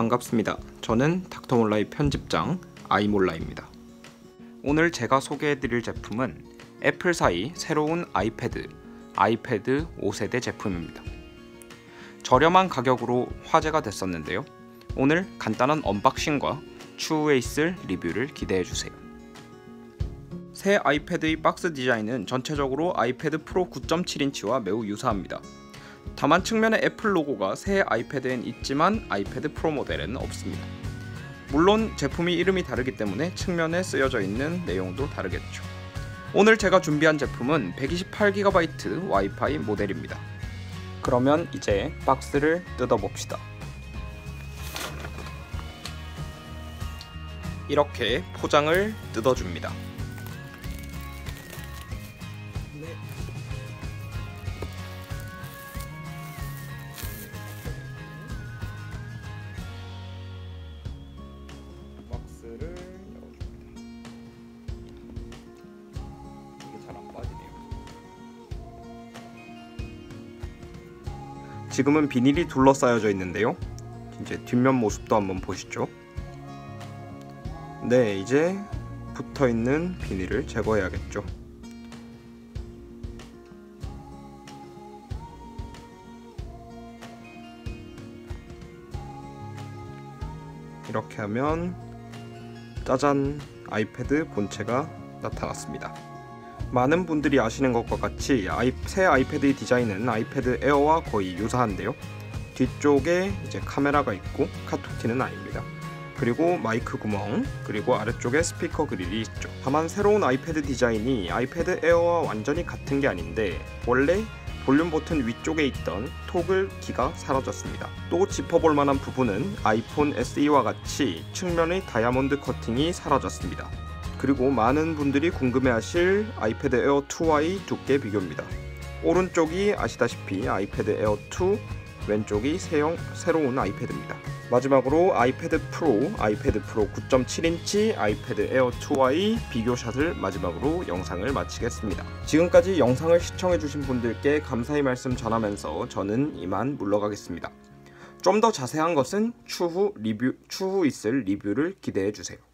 반갑습니다. 저는 닥터몰라의 편집장 아이몰라입니다. 오늘 제가 소개해드릴 제품은 애플사의 새로운 아이패드, 아이패드 5세대 제품입니다. 저렴한 가격으로 화제가 됐었는데요. 오늘 간단한 언박싱과 추후에 있을 리뷰를 기대해주세요. 새 아이패드의 박스 디자인은 전체적으로 아이패드 프로 9.7인치와 매우 유사합니다. 다만 측면에 애플 로고가 새 아이패드엔 있지만 아이패드 프로 모델에는 없습니다. 물론 제품이 이름이 다르기 때문에 측면에 쓰여져 있는 내용도 다르겠죠. 오늘 제가 준비한 제품은 128GB 와이파이 모델입니다. 그러면 이제 박스를 뜯어봅시다. 이렇게 포장을 뜯어줍니다. 지금은 비닐이 둘러싸여져 있는데요. 이제 뒷면 모습도 한번 보시죠. 네, 이제 붙어 있는 비닐을 제거해야겠죠. 이렇게 하면 짜잔 아이패드 본체가 나타났습니다. 많은 분들이 아시는 것과 같이 아이, 새 아이패드의 디자인은 아이패드 에어와 거의 유사한데요. 뒤쪽에 이제 카메라가 있고 카툭티는 아닙니다. 그리고 마이크 구멍, 그리고 아래쪽에 스피커 그릴이 있죠. 다만 새로운 아이패드 디자인이 아이패드 에어와 완전히 같은 게 아닌데 원래 볼륨 버튼 위쪽에 있던 토글 키가 사라졌습니다. 또 짚어볼 만한 부분은 아이폰 SE와 같이 측면의 다이아몬드 커팅이 사라졌습니다. 그리고 많은 분들이 궁금해하실 아이패드 에어 2와의 두께 비교입니다. 오른쪽이 아시다시피 아이패드 에어 2, 왼쪽이 새형, 새로운 아이패드입니다. 마지막으로 아이패드 프로, 아이패드 프로 9.7인치, 아이패드 에어 2와의 비교샷을 마지막으로 영상을 마치겠습니다. 지금까지 영상을 시청해주신 분들께 감사의 말씀 전하면서 저는 이만 물러가겠습니다. 좀 더 자세한 것은 추후 리뷰, 추후 있을 리뷰를 기대해주세요.